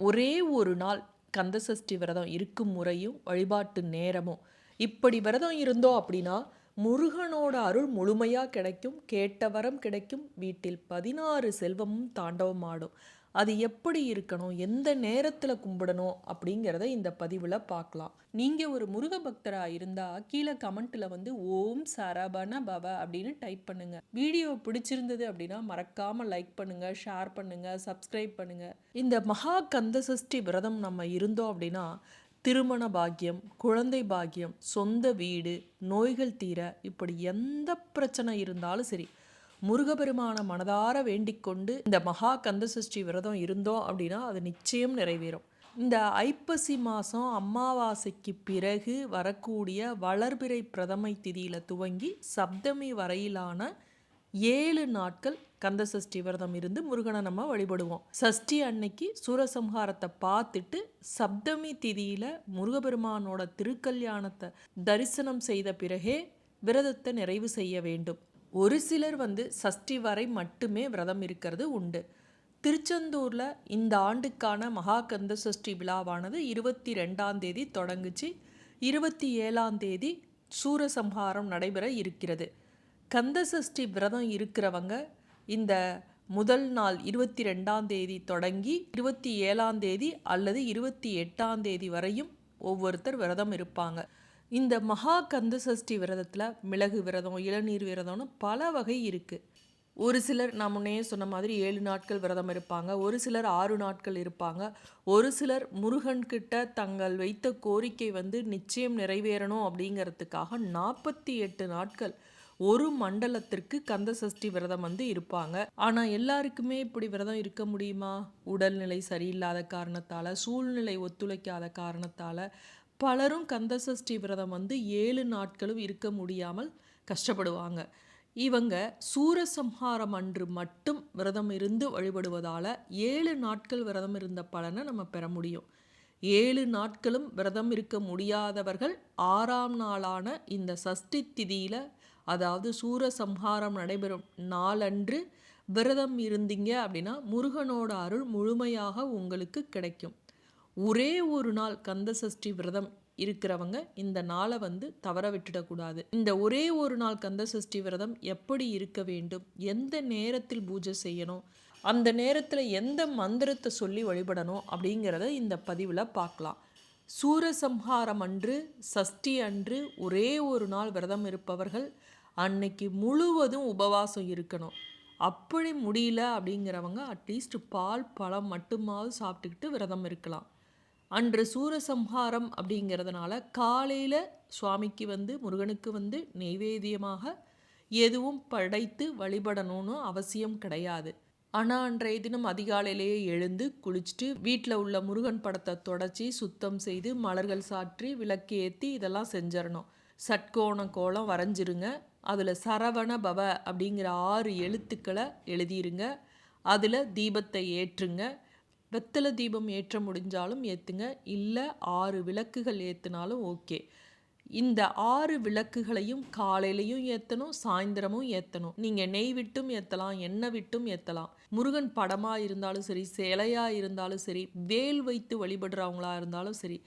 ஒரே ஒரு நாள் கந்தசஷ்டி விரதம் இருக்கும் முறையும் வழிபாட்டு நேரமும். இப்படி விரதம் இருந்தோம் அப்படின்னா முருகனோட அருள் முழுமையாக கிடைக்கும் கேட்ட வரம் கிடைக்கும் வீட்டில் பதினாறு செல்வமும் தாண்டவமாடும். அது எப்படி இருக்கணும்? எந்த நேரத்தில் கும்பிடணும்? அப்படிங்கிறத இந்த பதிவில் பார்க்கலாம். நீங்கள் ஒரு முருக பக்தராக இருந்தால் கீழே கமெண்ட்டில் வந்து ஓம் சரபண பவ அப்படின்னு டைப் பண்ணுங்கள் வீடியோ பிடிச்சிருந்தது அப்படின்னா மறக்காமல் லைக் பண்ணுங்கள் ஷேர் பண்ணுங்கள் சப்ஸ்கிரைப் பண்ணுங்கள் இந்த மகா கந்த சஷ்டி விரதம் நம்ம இருந்தோம் அப்படின்னா திருமண பாக்கியம் குழந்தை பாக்கியம் சொந்த வீடு நோய்கள் தீர இப்படி எந்த பிரச்சனை இருந்தாலும் சரி முருகபெருமான மனதார வேண்டிக்கொண்டு இந்த மகா கந்தசஷ்டி விரதம் இருந்தோம் அப்படின்னா அது நிச்சயம் நிறைவேறும். இந்த ஐப்பசி மாதம் அமாவாசைக்கு பிறகு வரக்கூடிய வளர்பிறை பிரதமை திதியில் துவங்கி சப்தமி வரையிலான ஏழு நாட்கள் கந்தசஷ்டி விரதம் இருந்து முருகனை நம்ம வழிபடுவோம். சஷ்டி அன்னைக்கு சூரசம்ஹாரத்தை பார்த்துட்டு சப்தமி திதியில் முருகபெருமானோட திருக்கல்யாணத்தை தரிசனம் செய்த பிறகே விரதத்தை நிறைவு செய்ய வேண்டும். ஒரு சிலர் வந்து சஷ்டி வரை மட்டுமே விரதம் இருக்கிறது உண்டு. திருச்செந்தூரில் இந்த ஆண்டுக்கான மகாகந்த சஷ்டி விழாவானது இருபத்தி ரெண்டாம் தேதி தொடங்குச்சு. இருபத்தி ஏழாம் தேதி சூரசம்ஹாரம் நடைபெற இருக்கிறது. கந்த சஷ்டி விரதம் இருக்கிறவங்க இந்த முதல் நாள் இருபத்தி ரெண்டாம் தேதி தொடங்கி இருபத்தி ஏழாம் தேதி அல்லது இருபத்தி எட்டாம் தேதி வரையும் ஒவ்வொருத்தர் விரதம் இருப்பாங்க. இந்த மகா கந்த சஷ்டி விரதத்தில் மிளகு விரதம் இளநீர் விரதம்னு பல வகை இருக்குது ஒரு சிலர் நான் முன்னையே சொன்ன மாதிரி ஏழு நாட்கள் விரதம் இருப்பாங்க ஒரு சிலர் ஆறு நாட்கள் இருப்பாங்க ஒரு சிலர் முருகன்கிட்ட தங்கள் வைத்த கோரிக்கை வந்து நிச்சயம் நிறைவேறணும் அப்படிங்கிறதுக்காக நாற்பத்தி எட்டு நாட்கள் ஒரு மண்டலத்திற்கு கந்த சஷ்டி விரதம் வந்து இருப்பாங்க. ஆனால் எல்லாருக்குமே இப்படி விரதம் இருக்க முடியுமா? உடல்நிலை சரியில்லாத காரணத்தால் சூழ்நிலை ஒத்துழைக்காத காரணத்தால் பலரும் கந்தசஷ்டி விரதம் வந்து ஏழு நாட்களும் இருக்க முடியாமல் கஷ்டப்படுவாங்க. இவங்க சூரசம்ஹாரம் அன்று மட்டும் விரதம் இருந்து வழிபடுவதால் ஏழு நாட்கள் விரதம் இருந்த பலனை நம்ம பெற முடியும். ஏழு நாட்களும் விரதம் இருக்க முடியாதவர்கள் ஆறாம் நாளான இந்த சஷ்டி திதியில் அதாவது சூரசம்ஹாரம் நடைபெறும் நாளன்று விரதம் இருந்தீங்க அப்படின்னா முருகனோட அருள் முழுமையாக உங்களுக்கு கிடைக்கும். ஒரே ஒரு நாள் கந்த சஷ்டி விரதம் இருக்கிறவங்க இந்த நாளை வந்து தவற விட்டுடக்கூடாது. இந்த ஒரே ஒரு நாள் கந்த சஷ்டி விரதம் எப்படி இருக்க வேண்டும்? எந்த நேரத்தில் பூஜை செய்யணும்? அந்த நேரத்தில் எந்த மந்திரத்தை சொல்லி வழிபடணும்? அப்படிங்கிறத இந்த பதிவில் பார்க்கலாம். சூரசம்ஹாரம் அன்று சஷ்டி அன்று ஒரே ஒரு நாள் விரதம் இருப்பவர்கள் அன்னைக்கு முழுவதும் உபவாசம் இருக்கணும். அப்படி முடியல அப்படிங்கிறவங்க அட்லீஸ்ட் பால் பழம் மட்டுமாவது சாப்பிட்டுக்கிட்டு விரதம் இருக்கலாம். அன்று சூரசம்ஹாரம் அப்படிங்கிறதுனால காலையில் சுவாமிக்கு வந்து முருகனுக்கு வந்து நெய்வேத்தியமாக எதுவும் படைத்து வழிபடணும்னு அவசியம் கிடையாது. ஆனால் அன்றைய தினம் அதிகாலையிலேயே எழுந்து குளிச்சுட்டு வீட்டில் உள்ள முருகன் படத்தை தொடச்சி சுத்தம் செய்து மலர்கள் சாற்றி விளக்கு ஏற்றி இதெல்லாம் செஞ்சிடணும். சட்கோண கோலம் வரைஞ்சிருங்க. அதில் சரவண பவ அப்படிங்கிற ஆறு எழுத்துக்களை எழுதிருங்க. அதில் தீபத்தை ஏற்றுங்க. வெத்தலை தீபம் ஏற்ற முடிஞ்சாலும் ஏற்றுங்க இல்லை ஆறு விளக்குகள் ஏற்றினாலும் ஓகே. இந்த ஆறு விளக்குகளையும் காலையிலையும் ஏற்றணும் சாயந்தரமும் ஏற்றணும் நீங்கள் நெய் விட்டும் ஏற்றலாம் எண்ணெய் விட்டும் ஏற்றலாம் முருகன் படமாக இருந்தாலும் சரி சிலையாக இருந்தாலும் சரி வேல் வைத்து வழிபடுறவங்களா இருந்தாலும் சரி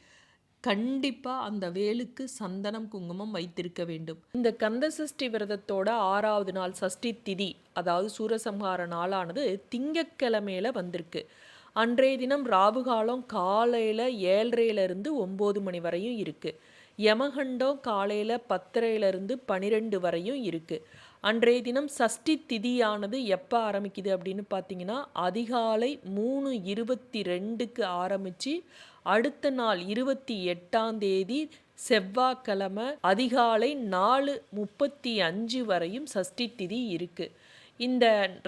கண்டிப்பாக அந்த வேலுக்கு சந்தனம் குங்குமம் வைத்திருக்க வேண்டும். இந்த கந்த சஷ்டி விரதத்தோட ஆறாவது நாள் சஷ்டி திதி அதாவது சூரசம்ஹார நாளானது திங்கக்கிழமையில் வந்திருக்கு. அன்றைய தினம் ராவுகாலம் காலையில் ஏழரையிலேருந்து ஒம்பது மணி வரையும் இருக்குது யமகண்டம் காலையில் பத்தரையிலேருந்து பனிரெண்டு வரையும் இருக்குது அன்றைய தினம் சஷ்டி திதியானது எப்போ ஆரம்பிக்குது அப்படின்னு பார்த்தீங்கன்னா அதிகாலை மூணு இருபத்தி ரெண்டுக்கு ஆரம்பித்து அடுத்த நாள் இருபத்தி எட்டாம் தேதி செவ்வாய்க்கிழமை அதிகாலை நாலு முப்பத்தி அஞ்சு வரையும் சஷ்டி திதி இருக்குது இந்த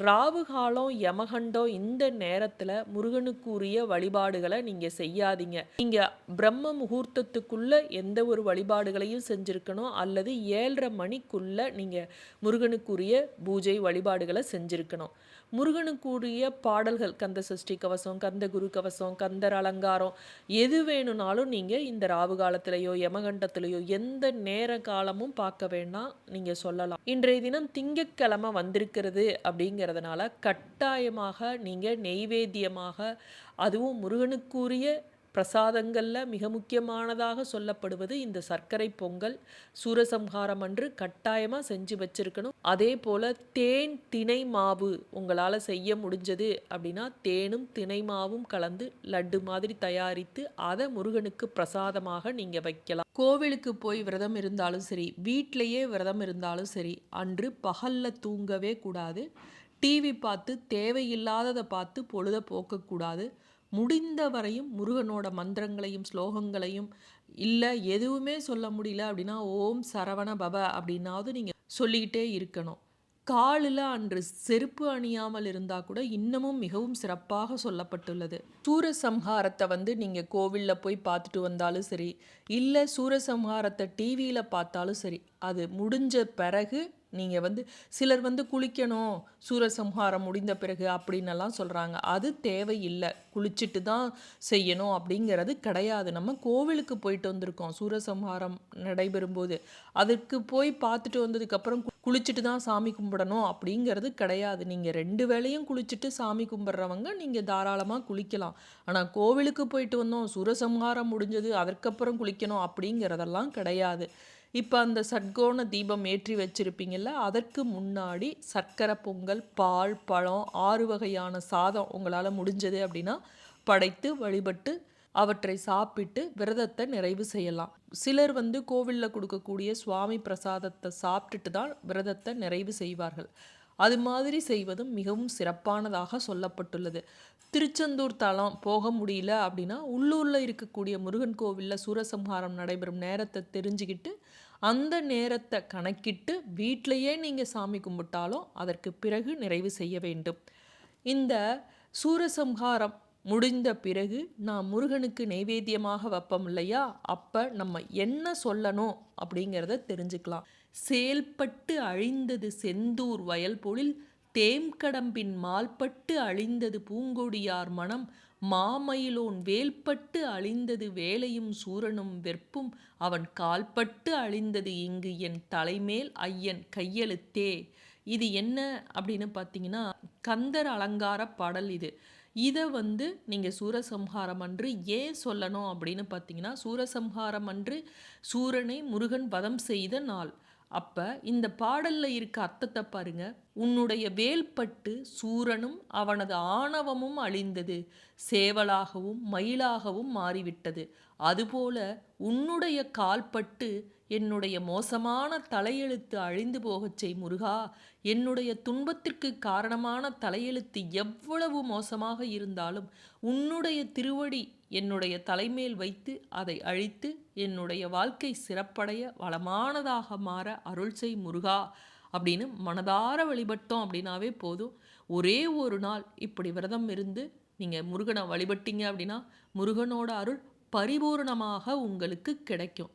ராவு காலம் யமகண்டம் இந்த நேரத்தில் முருகனுக்குரிய வழிபாடுகளை நீங்கள் செய்யாதீங்க. நீங்கள் பிரம்ம முகூர்த்தத்துக்குள்ளே எந்த ஒரு வழிபாடுகளையும் செஞ்சுருக்கணும். அல்லது ஏழரை மணிக்குள்ளே நீங்கள் முருகனுக்குரிய பூஜை வழிபாடுகளை செஞ்சுருக்கணும். முருகனுக்குரிய பாடல்கள் கந்த சஷ்டி கவசம் கந்த குரு கவசம் கந்தர் அலங்காரம் எது வேணும்னாலும் நீங்கள் இந்த ராவு காலத்திலேயோ யமகண்டத்திலேயோ எந்த நேர காலமும் பார்க்க வேண்டாம் நீங்கள் சொல்லலாம். இன்றைய தினம் திங்கக்கிழமை வந்திருக்கிறது அப்படிங்கிறதுனால கட்டாயமாக நீங்கள் நெய்வேத்தியமாக அதுவும் முருகனுக்குரிய பிரசாதங்களில் மிக முக்கியமானதாக சொல்லப்படுவது இந்த சர்க்கரை பொங்கல் சூரசம்ஹாரம் அன்று கட்டாயமாக செஞ்சு வச்சிருக்கணும். அதே போல் தேன் திணை மாவு உங்களால் செய்ய முடிஞ்சது அப்படின்னா தேனும் திணை மாவும் கலந்து லட்டு மாதிரி தயாரித்து அதை முருகனுக்கு பிரசாதமாக நீங்கள் வைக்கலாம். கோவிலுக்கு போய் விரதம் இருந்தாலும் சரி வீட்டிலையே விரதம் இருந்தாலும் சரி அன்று பகலில் தூங்கவே கூடாது. டிவி பார்த்து தேவையில்லாததை பார்த்து பொழுத போக்கக்கூடாது. முடிந்த வரையும் முருகனோட மந்திரங்களையும் ஸ்லோகங்களையும் இல்லை எதுவுமே சொல்ல முடியல அப்படின்னா ஓம் சரவண பவ அப்படின்னாவது நீங்கள் சொல்லிக்கிட்டே இருக்கணும். காலில் அன்று செருப்பு அணியாமல் இருந்தால் கூட இன்னமும் மிகவும் சிறப்பாக சொல்லப்பட்டுள்ளது. சூரசம்ஹாரத்தை வந்து நீங்கள் கோவிலில் போய் பார்த்துட்டு வந்தாலும் சரி இல்லை சூரசம்ஹாரத்தை டிவியில் பார்த்தாலும் சரி அது முடிஞ்ச பிறகு நீங்கள் வந்து சிலர் வந்து குளிக்கணும் சூரசம்ஹாரம் முடிந்த பிறகு அப்படின்னெல்லாம் சொல்கிறாங்க அது தேவையில்லை. குளிச்சுட்டு தான் செய்யணும் அப்படிங்கிறது கிடையாது. நம்ம கோவிலுக்கு போயிட்டு வந்திருக்கோம். சூரசம்ஹாரம் நடைபெறும்போது அதுக்கு போய் பார்த்துட்டு வந்ததுக்கப்புறம் குளிச்சுட்டு தான் சாமி கும்பிடணும் அப்படிங்கிறது கிடையாது. நீங்கள் ரெண்டு வேளையும் குளிச்சுட்டு சாமி கும்பிட்றவங்க நீங்கள் தாராளமாக குளிக்கலாம். ஆனால் கோவிலுக்கு போயிட்டு வந்தோம். சூரசம்ஹாரம் முடிஞ்சது அதற்கப்புறம் குளிக்கணும் அப்படிங்கிறதெல்லாம் கிடையாது. இப்போ அந்த சட்கோண தீபம் ஏற்றி வச்சுருப்பீங்கள்ல அதற்கு முன்னாடி சர்க்கரை பொங்கல் பால் பழம் ஆறு வகையான சாதம் உங்களால் முடிஞ்சது அப்படின்னா படைத்து வழிபட்டு அவற்றை சாப்பிட்டு விரதத்தை நிறைவு செய்யலாம். சிலர் வந்து கோவிலில் கொடுக்கக்கூடிய சுவாமி பிரசாதத்தை சாப்பிட்டுட்டு தான் விரதத்தை நிறைவு செய்வார்கள். அது மாதிரி செய்வதும் மிகவும் சிறப்பானதாக சொல்லப்பட்டுள்ளது. திருச்செந்தூர் தலம் போக முடியல அப்படின்னா உள்ளூரில் இருக்கக்கூடிய முருகன் கோவிலில் சூரசம்ஹாரம் நடைபெறும் நேரத்தை தெரிஞ்சுக்கிட்டு அந்த நேரத்தை கணக்கிட்டு வீட்டிலையே நீங்கள் சாமி கும்பிட்டாலும் அதற்கு பிறகு நிறைவு செய்ய வேண்டும். இந்த சூரசம்ஹாரம் முடிந்த பிறகு நான் முருகனுக்கு நைவேத்தியமாக வைப்போம் இல்லையா? அப்போ நம்ம என்ன சொல்லணும் அப்படிங்கிறத தெரிஞ்சுக்கலாம். செயல்பட்டு அழிந்தது செந்தூர் வயல்பொழில் தேம்கடம்பின் மால்பட்டு அழிந்தது பூங்கொடியார் மனம் மாமயிலோன் வேல்பட்டு அழிந்தது வேலையும் சூரனும் வெற்பும் அவன் கால்பட்டு அழிந்தது இங்கு என் தலைமேல் ஐயன் கையெழுத்தே. இது என்ன அப்படின்னு பார்த்தீங்கன்னா கந்தர் அலங்கார பாடல் இது. இதை வந்து நீங்கள் சூரசம்ஹாரம் அன்று ஏன் சொல்லணும் அப்படின்னு பார்த்தீங்கன்னா சூரசம்ஹாரம் அன்று சூரனை முருகன் வதம் செய்த நாள். அப்போ இந்த பாடலில் இருக்க அர்த்தத்தை பாருங்க. உன்னுடைய வேல்பட்டு சூரனும் அவனது ஆணவமும் அழிந்தது. சேவலாகவும் மயிலாகவும் மாறிவிட்டது. அதுபோல உன்னுடைய கால்பட்டு என்னுடைய மோசமான தலையெழுத்து அழிந்து போகச் செய் முருகா. என்னுடைய துன்பத்திற்கு காரணமான தலையெழுத்து எவ்வளவு மோசமாக இருந்தாலும் உன்னுடைய திருவடி என்னுடைய தலைமேல் வைத்து அதை அழித்து என்னுடைய வாழ்க்கை சிறப்படைய வளமானதாக மாற அருள் செய் முருகா. அப்படின்னு மனதார வழிபட்டோம் அப்படின்னாவே போதும். ஒரே ஒரு நாள் இப்படி விரதம் இருந்து நீங்கள் முருகனை வழிபட்டீங்க அப்படின்னா முருகனோட அருள் பரிபூர்ணமாக உங்களுக்கு கிடைக்கும்.